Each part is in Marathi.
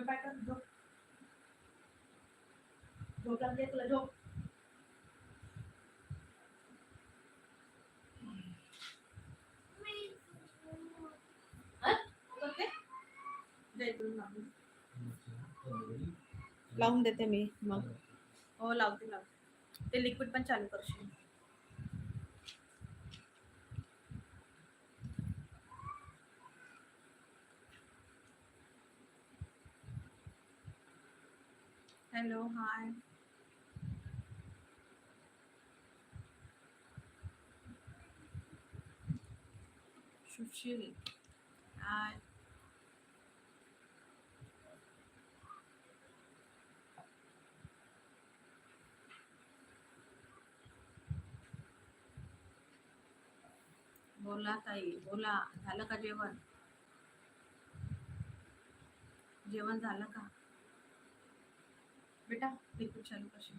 पाय कर झोप झोप लागते तुला झोप हं? करते? दे इकडून लावून. लावून देते मी मग हो लावते लावते ते लिक्विड पण चालू करशील हॅलो हाय. सुशील हाय. बोला ताई बोला. झालं का जेवण? जेवण झालं का? बेटा लिक्विड चालू कशी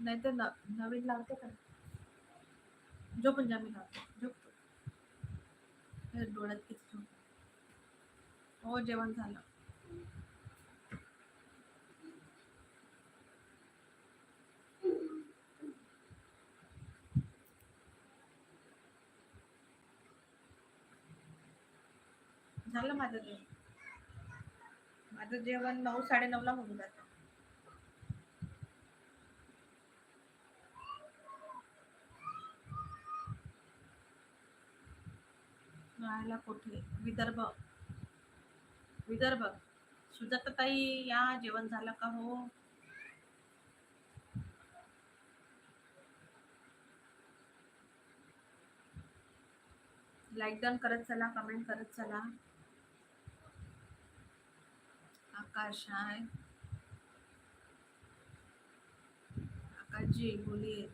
नाहीतर नवीन लावते का? जो पंजाबी लावते लावतो झोपतो डोळ्यात किती झोप हो जेवण झालं. झालं माझं जेवण? माझं जेवण नऊ साडेनऊ ला होऊन जातं. राहायला कुठे? विदर्भ. विदर्भ. सुजाताताई या जेवण झालं का हो? लाईक डाऊन करत चला कमेंट करत चला. आकाश आहे. आकाशजी बोलिए.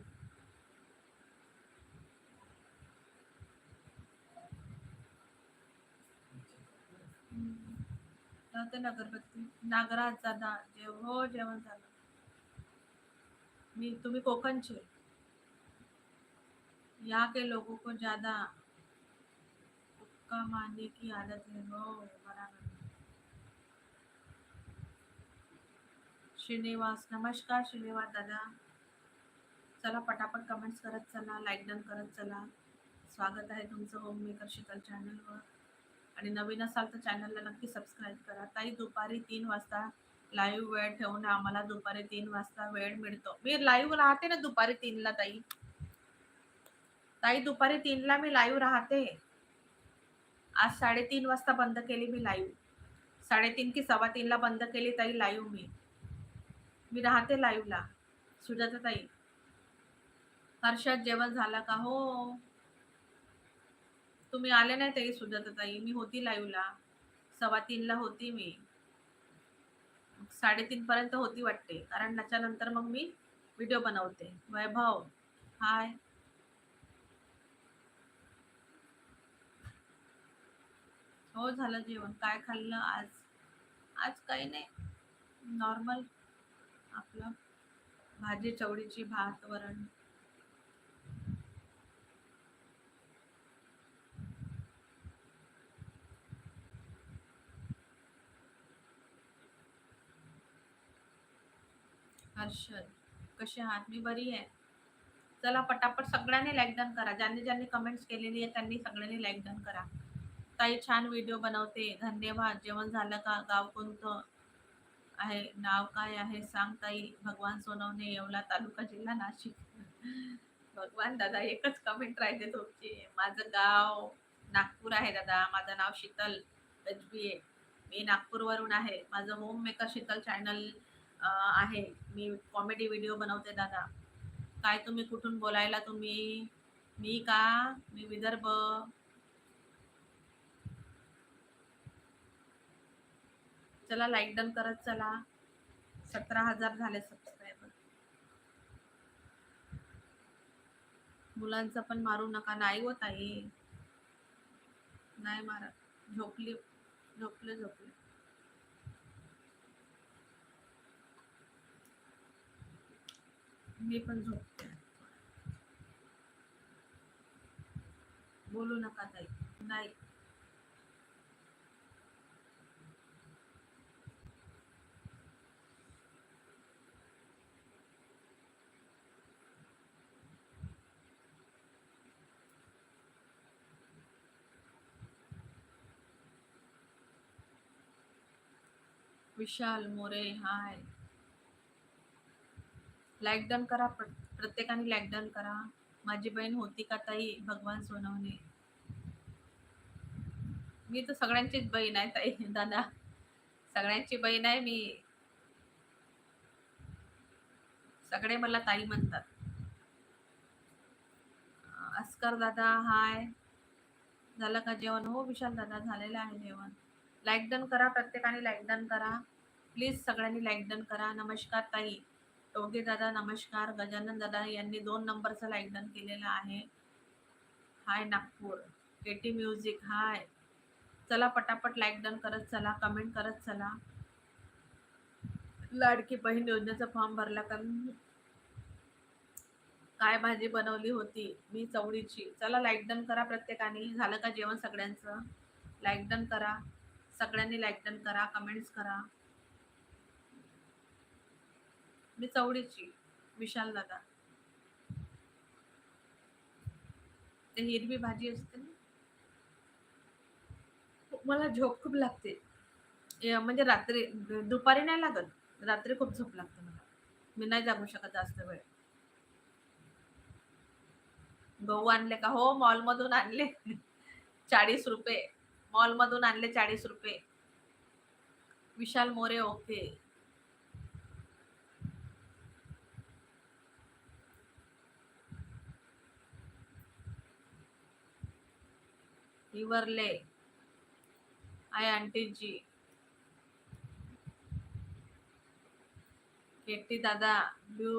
नव्हते नगरपती नागराज दादा जेव हो जेवण झालं. मी तुम्ही कोकणचे. यहाँ के लोगों को ज्यादा हुक्का मारने की आदत है हो बराबर. श्रीनिवास नमस्कार श्रीनिवास दादा. चला पटापट कमेंट्स करत चला लाईक डन करत चला. स्वागत आहे तुमचं होम मेकर शिकल चॅनलवर आणि नवीन असाल तर चॅनलला नक्की सबस्क्राईब करा. ताई दुपारी तीन वाजता लाईव्ह वेळ ठेवून आम्हाला दुपारी तीन वाजता वेळ मिळतो. मी लाईव्ह राहते ना दुपारी तीनला ताई. ताई दुपारी तीनला मी लाईव्ह राहते. आज साडेतीन वाजता बंद केली मी लाईव्ह साडेतीन की सव्वा तीनला बंद केली ताई लाईव्ह मी. मी राहते लाईव्हला सुजाता ताई. हर्षद जेवण झालं का? हो. तुम्ही आले नाही ताई सुजाता ताई. मी होती लाईव्हला सव्वा तीनला होती मी. साडेतीन पर्यंत होती वाटते. कारण त्याच्यानंतर मग मी व्हिडिओ बनवते. वैभव. हाय हो झालं जेवण. काय खाल्लं आज? आज काही नाही. नॉर्मल आपलं भाजी चवळीची भात वरण. हर्षद कसे आहात? मी बरी आहे. चला पटापट सगळ्यांनी लाईक डन करा. ज्यांनी ज्यांनी कमेंट्स केलेली आहे त्यांनी सगळ्यांनी लाईक डन करा. ताई छान व्हिडिओ बनवते. धन्यवाद. जेवण झालं का? गाव कोणतं? आहे नाव काय आहे सांग ताई भगवान सोनवणे येवला तालुका जिल्हा नाशिक. भगवान दादा एकच कमेंट राहते तुमची. माझं गाव नागपूर आहे दादा. माझं नाव शीतल आहे मी नागपूरवरून आहे. माझं होम मेकर शीतल चॅनल आहे. मी कॉमेडी व्हिडिओ बनवते दादा. काय तुम्ही कुठून बोलायला तुम्ही? मी का? मी विदर्भ? चला लाईक डन करत चला. सतरा हजार झाले सबस्क्रायबर मुलांचं पण मारू नका. नाही होत आहे नाही मारा झोपली झोपले झोपले. मी पण झोपते. बोलू नका ताई. नाही. Vishal More hi. Like done करा प्रत्येकाने लाईक डन करा. माझी बहीण होती का ताई? भगवान सोनवणे. मी तर सगळ्यांचीच बहीण आहे ताई दादा. सगळ्यांची बहीण आहे मी सगळे मला ताई म्हणतात. अस्कर दादा हाय. झालं का जेवण? हो विशाल दादा झालेलं आहे जेवण. लाईक डन करा प्रत्येकाने लाईक डन करा. प्लीज सगळ्यांनी लाईक डन करा. नमस्कार ताई. टोगे दादा नमस्कार. गजानन दादा यांनी दोन नंबरचं लाईक डन केलेलं आहे. Hi Nagpur. KT music hi चला पटापट लाईक डन करत चला कमेंट करत चला. लाडकी बहीण योजनेचा फॉर्म भरला कारण काय भाजी बनवली होती? मी चवळीची. चला लाईक डन करा प्रत्येकाने. झालं का जेवण सगळ्यांचं? लाईक डन करा. सगळ्यांनी लाईक डन करा कमेंट्स करा. मी चवळीची विशाल दादा. ते हिरवी भाजी असते ना? मला झोप खूप लागते. म्हणजे रात्री दुपारी नाही लागत रात्री खूप झोप लागते मला. मी नाही जागू शकत जास्त वेळ. गहू आणले का? हो मॉल मधून आणले. चाळीस रुपये. मॉल मधून आणले चाळीस रुपये. विशाल मोरे ओके. इवरले. आय आंटी जी केटी दादा ब्लू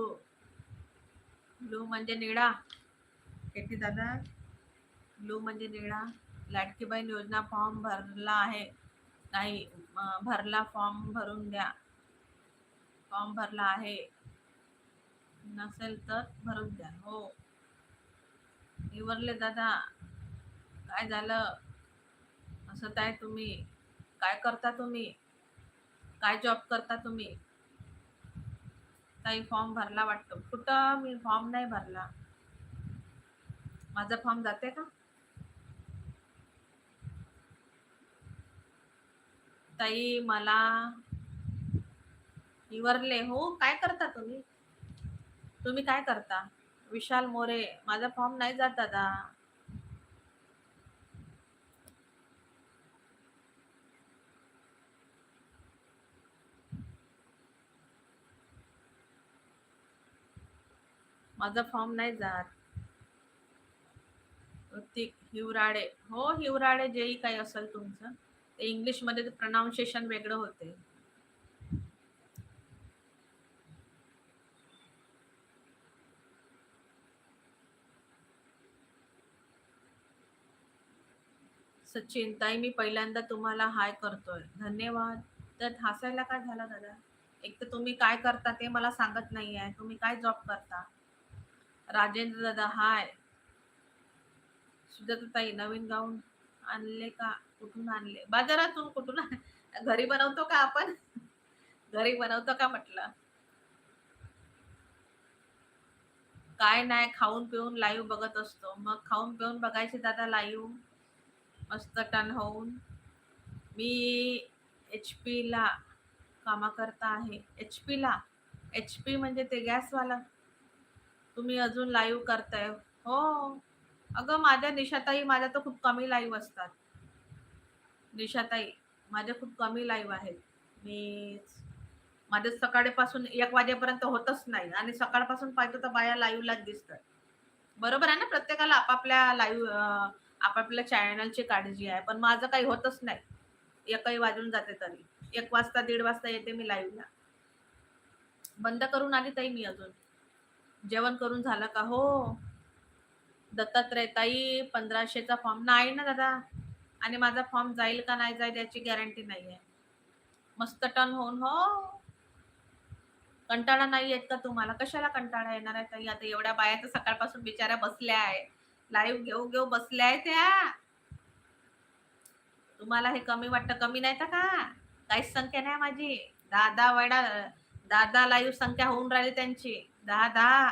ब्लू म्हणजे निळा. केटी दादा ब्लू म्हणजे निळा. लाडकी बहीण योजना फॉर्म भरला आहे. नाही भरला फॉर्म भरून द्या. फॉर्म भरला आहे. नसेल तर भरून द्या. हो. निवरले दादा. काय झालं? असं काय तुम्ही? काय करता तुम्ही? काय जॉब करता तुम्ही? काही फॉर्म भरला वाटतो. कुठं मी फॉर्म नाही भरला? माझा फॉर्म जाते का? ताई मला इवरले हो काय करता तुम्ही? तुम्ही काय करता? विशाल मोरे माझा फॉर्म नाही जात दादा. माझा फॉर्म नाही जात. ऋतिक हिवराडे. हो हिवराडे जेही काही असेल तुमचं. ते इंग्लिशमध्ये प्रनाऊन्सिएशन वेगळं होते. सचिन ताई मी पहिल्यांदा तुम्हाला हाय करतोय. धन्यवाद. तर हसायला काय झालं दादा? एक तर तुम्ही काय करता ते मला सांगत नाही आहे तुम्ही काय जॉब करता? राजेंद्र दादा हाय. सुजाता ताई नवीन गाऊन आणले का? कुठून आणले? बाजारातून कुठून घरी बनवतो का आपण? घरी बनवतो का म्हटलं? काय नाही खाऊन पिऊन लाईव्ह बघत असतो. मग खाऊन पिऊन बघायचे दादा लाईव्ह मस्त टन होऊन. मी एच ला कामा करता आहे एच ला? एच पी म्हणजे ते गॅसवाला. तुम्ही अजून लाईव्ह करताय. हो. अगं माझ्या निशाताई माझ्या तर खूप कमी लाईव्ह असतात. निशाताई माझ्या खूप कमी लाईव्ह आहेत. मी माझं सकाळपासून एक वाजेपर्यंत होतच नाही आणि सकाळपासून पाहतो तर बाया लाईव्हलाच दिसतात. बरोबर आहे ना? प्रत्येकाला आपापल्या लाईव्ह आपापल्या चॅनलची काळजी आहे. पण माझं काही होतच नाही. एकही वाजून जाते तरी. एक वाजता दीड वाजता येते मी लाईव्हला बंद करून आली ताई मी अजून. जेवण करून झालं का? हो. दत्तात्रय ताई पंधराशेचा फॉर्म नाही ना दादा. आणि माझा फॉर्म जाईल का नाही जाईल याची गॅरंटी नाही आहे मस्त टर्न होऊन हो. कंटाळा नाही येत का तुम्हाला? कशाला कंटाळा येणार आहे ताई? आता एवढ्या बाया तर सकाळपासून बिचाऱ्या बसल्या आहे. लाईव्ह घेऊ घेऊ बसल्या आहे त्या. तुम्हाला हे कमी वाटतं? कमी नाही तर का? काहीच संख्या नाही माझी. दहा दहा वेळा दहा दहा लाईव्ह संख्या होऊन राहिली त्यांची. दहा दहा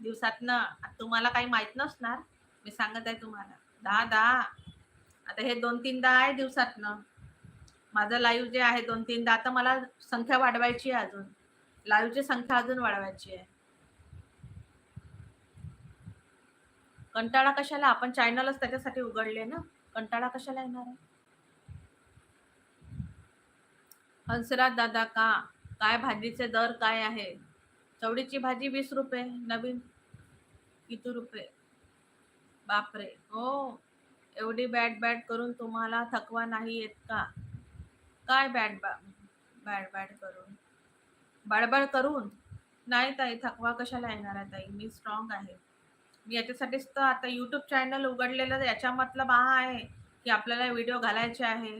दिवसातनं. तुम्हाला काही माहीत नसणार. मी सांगत आहे तुम्हाला. दहा दहा आता हे दोन तीनदा आहे दिवसातनं. माझं लाईव्ह जे आहे दोन तीनदा आता मला संख्या वाढवायची आहे अजून. लाईव्हची संख्या अजून वाढवायची आहे. कंटाळा कशाला? आपण चॅनलच त्याच्यासाठी उघडले ना. कंटाळा कशाला येणार आहे? हंसराज दादा का? काय भाजीचे दर काय आहे? चवडीची भाजी वीस रुपये नवीन. किती रुपये? बापरे. हो. एवढी बॅट बॅट करून तुम्हाला थकवा नाही येत का? काय बॅट बॅ बॅट बॅट करून? बडबड करून? नाही ताई थकवा कशाला येणार आहे ताई? मी स्ट्रॉंग आहे. मी याच्यासाठीच तर आता यूट्यूब चॅनल उघडलेलं याच्या मतलब हा आहे की आपल्याला व्हिडिओ घालायचे आहे.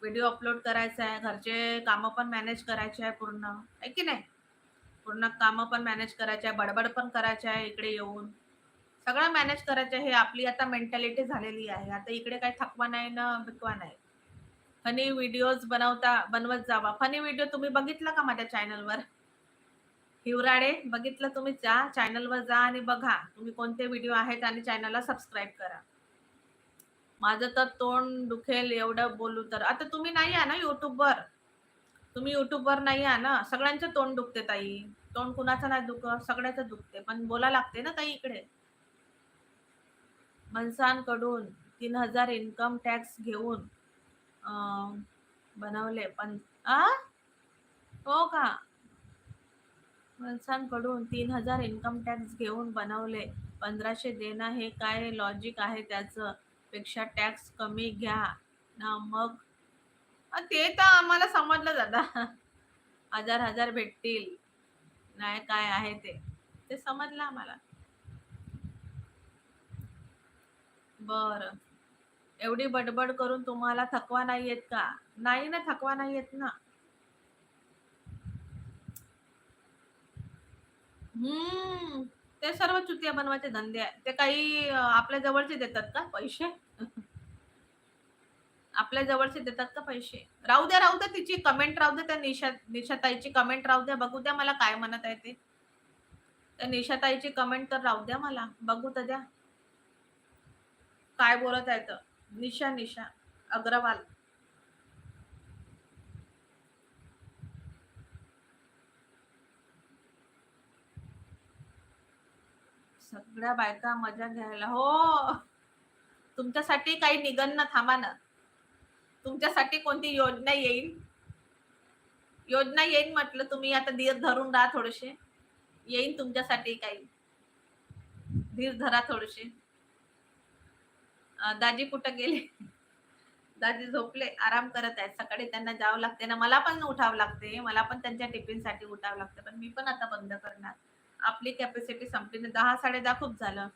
व्हिडिओ अपलोड करायचा आहे. घरचे कामं पण मॅनेज करायचे आहे पूर्ण. आहे की नाही? पूर्ण कामं पण मॅनेज करायचे आहे. बडबड पण करायचे आहे इकडे येऊन. सगळं मॅनेज करायचं हे आपली आता मेंटॅलिटी झालेली आहे. आता इकडे काही थकवा नाही ना बिकवा नाही. फनी व्हिडिओज बनवता बनवत जावा. फनी व्हिडिओ तुम्ही बघितला का माझ्या चॅनलवर हिवराडे बघितलं तुम्ही? जा चॅनलवर जा आणि बघा. तुम्ही कोणते व्हिडिओ आहेत आणि चॅनलला सबस्क्राईब करा. माझं तर तोंड दुखेल एवढं बोलू तर. आता तुम्ही नाही आहे ना युट्यूबवर तुम्ही युट्यूबवर नाही आहे ना? सगळ्यांचं तोंड दुखते ताई. तोंड कुणाचं नाही दुख सगळ्याचं दुखते. पण बोला लागते ना ताई इकडे. माणसांकडून तीन हजार इन्कम टॅक्स घेऊन बनवले. पण आ? हो का? माणसांकडून तीन हजार इन्कम टॅक्स घेऊन बनवले. पंधराशे देणं हे काय लॉजिक आहे त्याचं? पेक्षा टॅक्स कमी घ्या. ना मग? ते तर आम्हाला समजलं दादा. हजार हजार भेटतील. नाही काय आहे ते? ते समजलं आम्हाला. बर. एवढी बडबड करून तुम्हाला थकवा नाही येत का? नाही ना थकवा नाही येत ना. हम्म. ते सर्व चुतिया बनवायचे धंदे आहे ते काही आपल्या जवळचे देतात का पैसे? आपल्या जवळचे देतात का पैसे? राहू द्या राहू द्या तिची कमेंट राहू द्या त्या निशा निशाताईची कमेंट राहू द्या. बघू द्या मला काय म्हणत आहे ते. त्या निशाताईची कमेंट तर राहू द्या मला. बघू तर द्या. काय बोलत आहे तर? निशा निशा. अग्रवाल. सगळ्या बायका मजा घ्यायला. हो. तुमच्यासाठी काही निघन ना थांबा ना. तुमच्यासाठी कोणती योजना येईल? योजना येईल म्हटलं तुम्ही आता धीर धरून राहा थोडेसे. येईन तुमच्यासाठी काही. धीर धरा थोडेसे. दाजी कुठं गेले? दाजी झोपले आराम करत आहेत. सकाळी त्यांना जावं लागते ना. मला पण उठावं लागते. मला पण त्यांच्या टिफिनसाठी उठावं लागतं. पण मी पण आता बंद करणार. आपली कॅपॅसिटी संपली ना. दहा साडे दहा खूप झालं.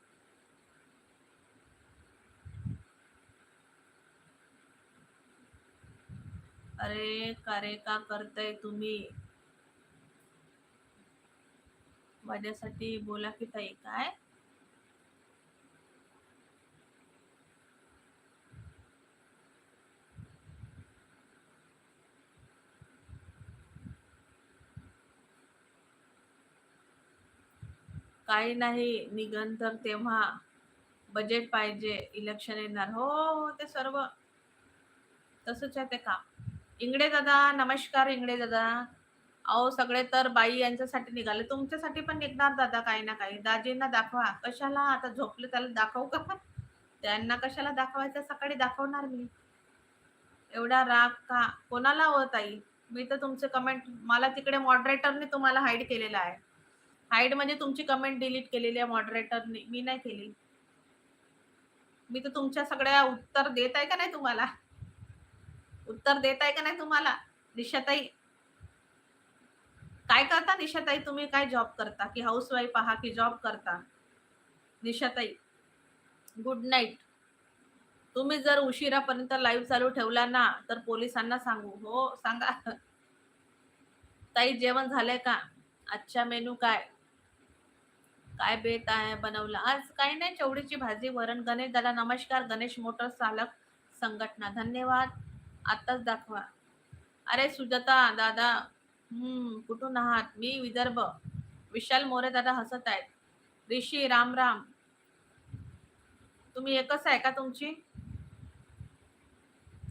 अरे कारे का करताय तुम्ही? माझ्यासाठी बोला की ताई. काय? काही नाही निघन तर तेव्हा बजेट पाहिजे इलेक्शन येणार. हो, हो ते सर्व. तसंच आहे ते काम. इंगडे दादा नमस्कार इंगडे दादा. अहो सगळे तर बाई यांच्यासाठी निघाले. तुमच्यासाठी पण निघणार दादा काही ना काही. दाजींना दाखवा. कशाला? आता झोपले त्याला दाखवू का? त्यांना कशाला दाखवायचं? सकाळी दाखवणार मी. एवढा राग का? कोणाला होत आई मी तर तुमचे कमेंट मला तिकडे मॉडरेटरने तुम्हाला हाईड केलेला आहे. हाईड म्हणजे तुमची कमेंट डिलीट केलेली आहे मॉडरेटरने मी नाही केली. मी तर तुमच्या सगळ्या उत्तर देत आहे का नाही तुम्हाला? उत्तर देत आहे का नाही तुम्हाला? निशाताई. काय करता निशाताई तुम्ही? काय जॉब करता? की हाऊस वाईफ आहा की जॉब करता? निशाताई. गुड नाईट तुम्ही जर उशिरापर्यंत लाईव्ह चालू ठेवला ना तर पोलिसांना सांगू. हो सांगा. ताई जेवण झालंय का? आजच्या मेनू काय? काय बेत आहे बनवलं. आज काही नाही चवडीची भाजी वरण गणेश दादा नमस्कार गणेश मोटर चालक संघटना. धन्यवाद. आताच दाखवा. अरे सुजाता दादा हम्म कुठून आहात? मी विदर्भ. विशाल मोरे दादा हसत आहेत. ऋषी राम राम. तुम्ही एकच आहे का तुमची?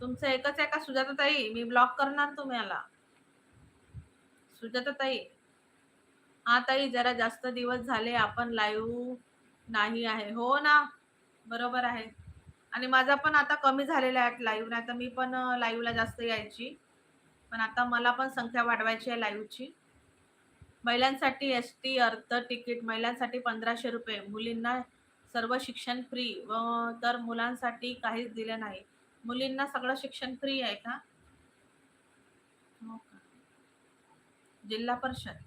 तुमचं एकच आहे का सुजाता ताई मी ब्लॉक करणार तुम्हाला सुजाता ताई हा ताई जरा जास्त दिवस झाले आपण लाईव्ह नाही आहे. हो ना? बरोबर आहे. आणि माझा पण आता कमी झालेला आहे लाईव्ह नाही तर मी पण लाईव्हला जास्त यायची. पण आता मला पण संख्या वाढवायची आहे लाईव्हची महिलांसाठी एस टी अर्थ तिकीट महिलांसाठी पंधराशे रुपये मुलींना सर्व शिक्षण फ्री व तर मुलांसाठी काहीच दिलं नाही. मुलींना सगळं शिक्षण फ्री आहे का? हो का? जिल्हा परिषद.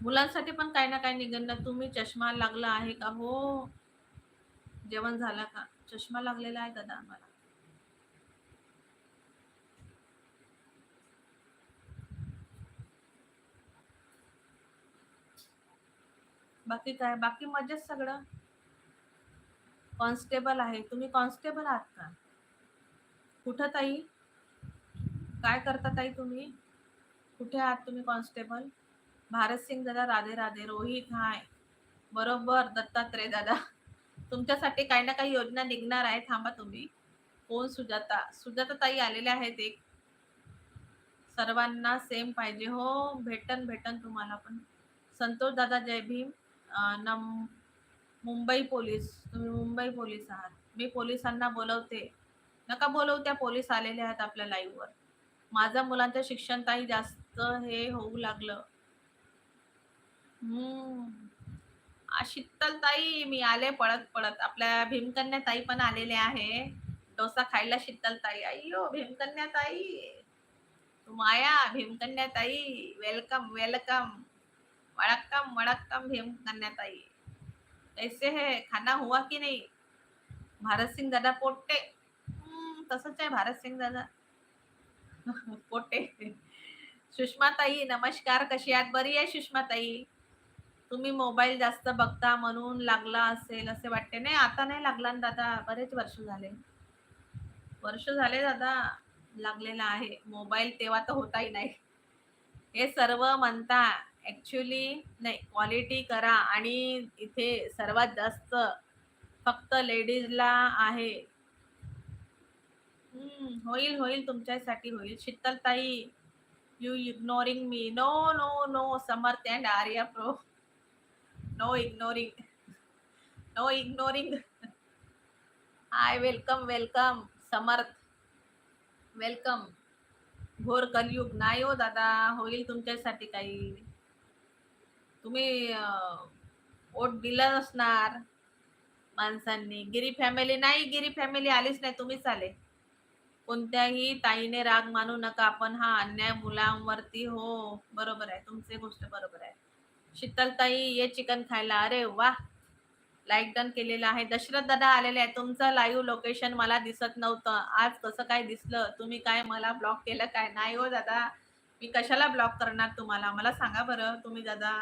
मुलांसाठी पण काही ना काही निघणं तुम्ही चष्मा लागला आहे का? हो. जेवण झालं का? चष्मा लागलेला आहे दादा आम्हाला. बाकी काय? बाकी मजेत सगळं? कॉन्स्टेबल आहे. तुम्ही कॉन्स्टेबल आहात का? कुठं ताई? काय करता ताई तुम्ही? कुठे आहात तुम्ही कॉन्स्टेबल? भारतसिंग दादा राधे राधे रोहित हाय. बरोबर दत्तात्रय दादा. तुमच्यासाठी काही ना काही योजना निघणार आहे. थांबा तुम्ही. कोण सुजाता? सुजाता ताई आलेल्या आहेत एक. सर्वांना सेम पाहिजे. हो भेटन भेटन तुम्हाला पण. संतोष दादा जय भीम. नम मुंबई पोलीस. तुम्ही मुंबई पोलीस आहात. मी पोलिसांना बोलवते. नका बोलवू त्या पोलीस आलेले आहेत आपल्या लाईव्हवर माझं मुलांचं शिक्षण काही जास्त हे होऊ लागलं. हम्म. आ, शीतल ताई मी आले पळत पळत. आपल्या भीमकन्या ताई पण आलेले आहे. डोसा खायला शीतल ताई. अय्यो भीमकन्या ताई. तू माया भीमकन्या ताई. वेलकम वेलकम वडक्कम वडक्कम भीमकन्या ताई. कैसे है? खाना हुआ की नहीं? भारत सिंग दादा पोट्टे. हम्म, तसंच आहे भारत सिंग दादा. पोटे सुषमा ताई नमस्कार. कशी आहात? बरी आहे सुषमा ताई? तुम्ही मोबाईल जास्त बघता म्हणून लागला असेल असे वाटते. नाही आता नाही लागला ना दादा बरेच वर्ष झाले. वर्ष झाले दादा लागलेला आहे. मोबाईल तेव्हा तर होताही नाही. हे सर्व म्हणता ॲक्च्युली नाही क्वालिटी करा. आणि इथे सर्वात जास्त फक्त लेडीजला आहे. हम्म, होईल होईल तुमच्यासाठी होईल. Sheetaltai you ignoring me no no no Samarth and Arya pro no ignoring no ignoring hi welcome welcome Samarth welcome घोर कलयुग नाही हो दादा. होईल तुमच्यासाठी काही. तुम्ही वोट दिलं असणार माणसांनी. गिरी फॅमिली नाही गिरी फॅमिली आलीच नाही. तुम्हीच आले. कोणत्याही ताईने राग मानू नका आपण. हा अन्याय मुलांवरती हो. बरोबर आहे. तुमची गोष्ट बरोबर आहे. शीतलताई ये चिकन खायला. अरे वा लाईक डन केलेलं आहे. दशरथ दादा आलेले आहे तुमचं लाईव्ह लोकेशन मला दिसत नव्हतं. आज कसं काय दिसलं? तुम्ही काय मला ब्लॉक केलं काय? नाही हो दादा. मी कशाला ब्लॉक करणार तुम्हाला? मला सांगा बरं. तुम्ही दादा.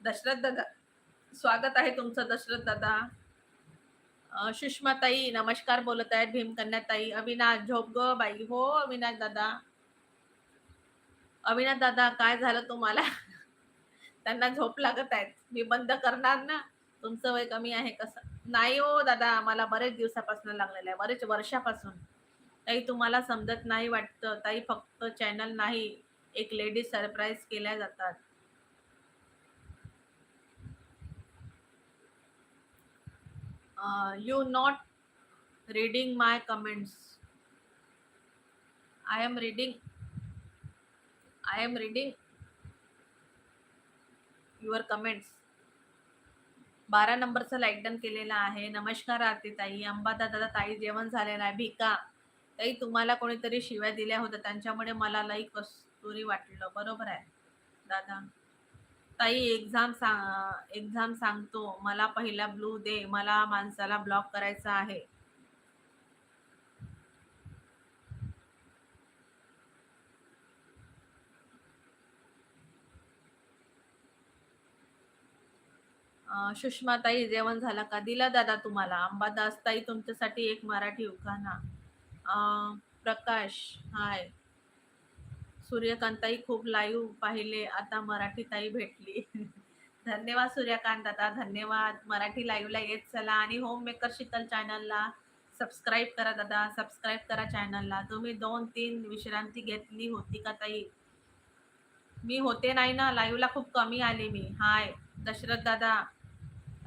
दशरथ दादा. स्वागत आहे तुमचं दशरथ दादा. सुषमाताई नमस्कार बोलत आहेत. भीमकन्याताई अविनाश झोप ग बाई. हो अविनाश दादा. अविनाश दादा काय झालं तुम्हाला? त्यांना झोप लागत आहेत मी बंद करणार ना? तुमचं वय कमी आहे कसं? नाही हो दादा मला बरेच दिवसापासून लागलेलं आहे. बरेच वर्षापासून. ताई तुम्हाला समजत नाही वाटतं. ताई फक्त चॅनल नाही. एक लेडीज सरप्राईज केल्या जातात. You not reading my comments I am reading I am reading your comments बारा नंबरचं लाईक डन केलेलं आहे. नमस्कार आरती ताई अंबादा दादा ताई जेवण झालेलं आहे. भिका ताई तुम्हाला कोणीतरी शिव्या दिल्या होत्या. त्यांच्यामुळे मला लई कस्तुरी वाटलं. बरोबर आहे दादा. ताई एक्झाम सांग एक्झाम सांगतो. मला पहिला ब्लू दे. मला माणसाला ब्लॉक करायचा आहे. सुषमाताई जेवण झालं का? दिला दादा तुम्हाला. अंबादास ताई तुमच्यासाठी एक मराठी उखाणा. प्रकाश हाय. सूर्यकांताई खूप लाईव्ह पाहिले. आता मराठी ताई भेटली. धन्यवाद सूर्यकांत दादा धन्यवाद. मराठी लाईव्हला येत चला आणि होम मेकर शीतल चॅनलला सबस्क्राईब करा दादा. सबस्क्राईब करा चॅनलला तुम्ही दोन तीन विश्रांती घेतली होती का ताई? मी होते नाही ना? लाईव्हला खूप कमी आली मी. हाय. दशरथ दादा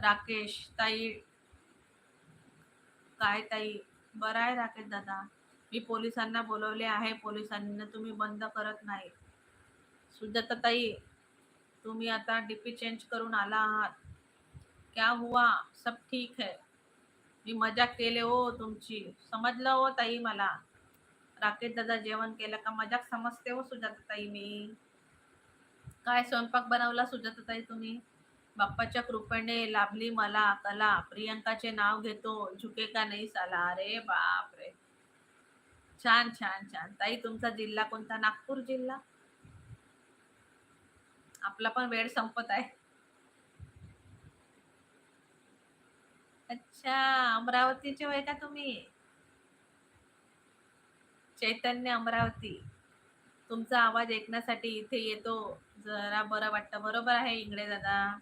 राकेश ताई. काय ताई? बरं आहे राकेश दादा. मी पोलिसांना बोलवले आहे. पोलिसांना तुम्ही बंद करत नाही. सुजाता ताई तुम्ही आता डीपी चेंज करून आला आहात. क्या हुआ? सब ठीक है. मी मजाक केले हो तुमची. समजलं हो ताई मला. राकेश दादा जेवण केलं का? मजाक समजते हो सुजाता ताई मी. काय स्वयंपाक बनवला सुजाता ताई तुम्ही? बाप्पाच्या कृपेने लाभली मला कला. प्रियंकाचे नाव घेतो. झुके का नाही साला? अरे बाप रे छान छान छान. ताई तुमचा जिल्हा कोणता? नागपूर जिल्हा? आपला पण वेळ संपत आहे. अच्छा अमरावतीचे होय का तुम्ही? चैतन्य अमरावती. तुमचा आवाज ऐकण्यासाठी इथे येतो. जरा बरं वाटतं. बरोबर आहे इंगडे दादा?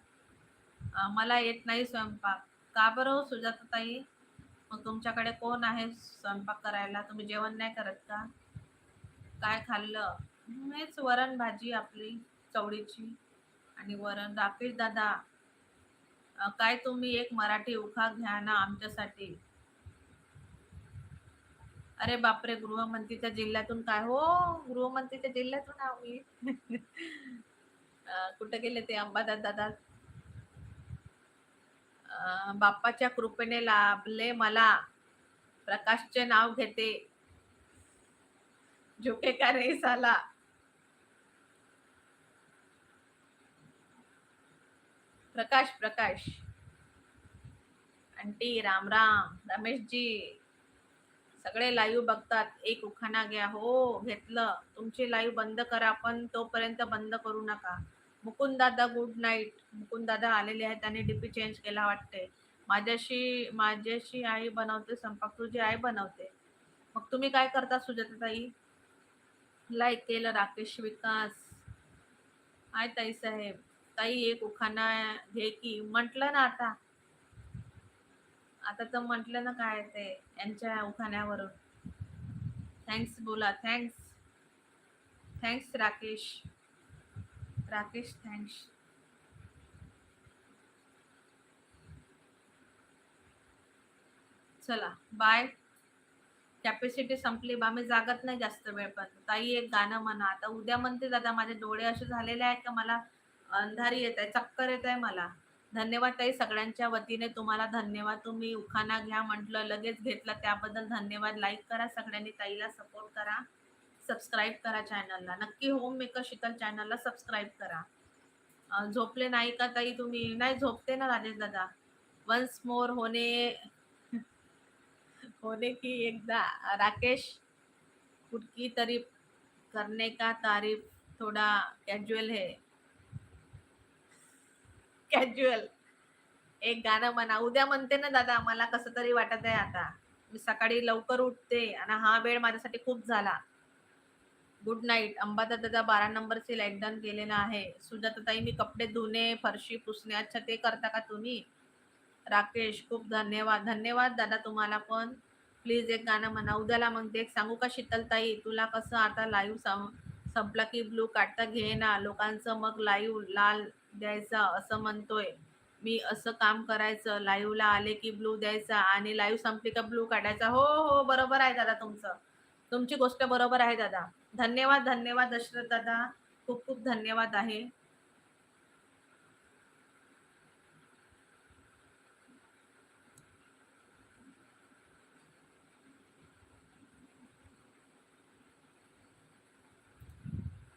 मला येत नाही स्वयंपाक. का बरं हो सुजाताताई? मग तुमच्याकडे कोण आहे स्वयंपाक करायला? तुम्ही जेवण नाही करत का? काय खाल्लं? हेच वरण भाजी आपली चवळीची. आणि वरण राकेश दादा. काय तुम्ही एक मराठी उखा घ्या ना आमच्यासाठी. अरे बापरे गृहमंत्रीच्या जिल्ह्यातून काय? हो गृहमंत्रीच्या जिल्ह्यातून आम्ही. कुठं कुठे गेले ते अंबादास दादा? बाप्पाच्या कृपेने लाभले मला. प्रकाशचे नाव घेते. झुके का रे साला? प्रकाश प्रकाश. आंटी राम राम. रमेश जी सगळे लाईव्ह बघतात. एक उखाणा घ्या. हो घेतलं. तुमची लाईव्ह बंद करा पण तोपर्यंत बंद करू नका. मुकुंद दादा गुड नाईट. मुकुंद दादा आलेले आहेत त्यांनी डीपी चेंज केला वाटते माझ्याशी माझ्याशी आई बनवते स्वयंपाक तुझी आई बनवते. मग तुम्ही काय करता सुजाता ताई लाईक केलं राकेश विकास. आहे ताई साहेब ताई एक उखाणा घे की. म्हटलं ना आता. आता तर म्हटलं ना काय ते यांच्या उखाण्यावरून. थँक्स बोला thanks thanks Rakesh. Rakesh thanks चला बाय कॅपॅसिटी संपली. बा मी जागत नाही जास्त वेळ पण. ताई एक गाणं म्हणा. आता उद्या म्हणते दादा माझे डोळे असे झालेले आहेत का मला? अंधारी येत आहे चक्कर येत आहे मला. धन्यवाद ताई सगळ्यांच्या वतीने. तुम्हाला धन्यवाद. तुम्ही उखाणा घ्या म्हटलं लगेच घेतलं. त्याबद्दल धन्यवाद. लाईक करा सगळ्यांनी. ताईला सपोर्ट करा. सबस्क्राईब करा चॅनलला नक्की होम मेकर शीतल चॅनलला सबस्क्राईब करा. झोपले नाही का ताई तुम्ही? नाही झोपते ना राजेश दादा. वन्स मोर होणे होने की एकदा? राकेश कुटकी तारीफ करने का तारीफ? थोड़ा कॅज्युअल है. कॅज्युअल एक गाणं म्हणा. उद्या म्हणते ना दादा मला कसं तरी वाटत आहे आता. मी सकाळी लवकर उठते आणि हा वेळ माझ्यासाठी खूप झाला. गुड नाईट अंबादा दादा बारा नंबरचे लाइट डन केलेला आहे. सुजाताताई मी कपडे धुणे फरशी पुसणे अच्छा ते करता का तुम्ही? राकेश खूप धन्यवाद. धन्यवाद दादा तुम्हाला पण. प्लीज एक गाणं म्हणा. उद्याला मग ते एक सांगू का शीतलताई? तुला कसं आता लाईव्ह संपला की ब्लू काढता घे ना. लोकांचं मग लाईव्ह लाल द्यायचा असं म्हणतोय. मी असं काम करायचं. लाईव्हला आले की ब्लू द्यायचा. आणि लाईव्ह संपली का ब्लू काढायचा. हो हो बरोबर आहे दादा तुमचं. तुमची गोष्ट बरोबर आहे दादा. धन्यवाद धन्यवाद दशरथ दादा. खूप खूप धन्यवाद आहे.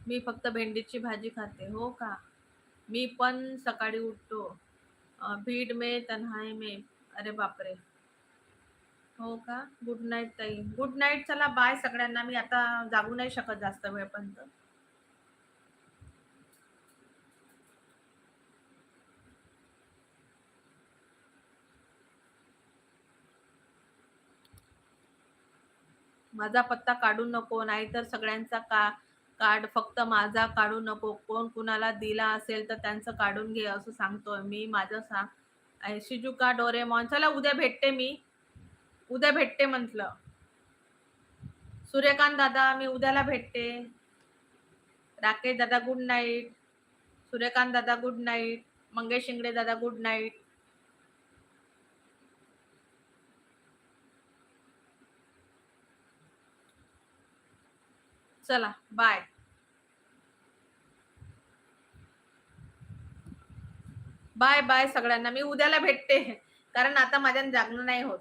मी फक्त भेंडीची भाजी खाते हो का? मी पण सकाळी उठतो. भीड मे तन्हाई मे. अरे बापरे. हो का? गुड नाईट ताई. गुड नाईट चला बाय सगळ्यांना. मी आता जागू नाही शकत जास्त वेळपर्यंत. माझा पत्ता काढू नको नाहीतर सगळ्यांचा का कार्ड फक्त माझा काढू नको. कोण कुणाला दिला असेल तर त्यांचं काढून घे असं सांगतोय मी. माझं सांग शिजुका डोरेमॉन. चला उद्या भेटते मी. उद्या भेटते म्हटलं. सूर्यकांत दादा मी उद्याला भेटते. राकेश दादा गुड नाईट सूर्यकांत दादा गुड नाईट मंगेश शिंगडे दादा गुड नाईट चला बाय बाय बाय सगळ्यांना. मी उद्याला भेटते. कारण आता माझ्या जागणं नाही होत.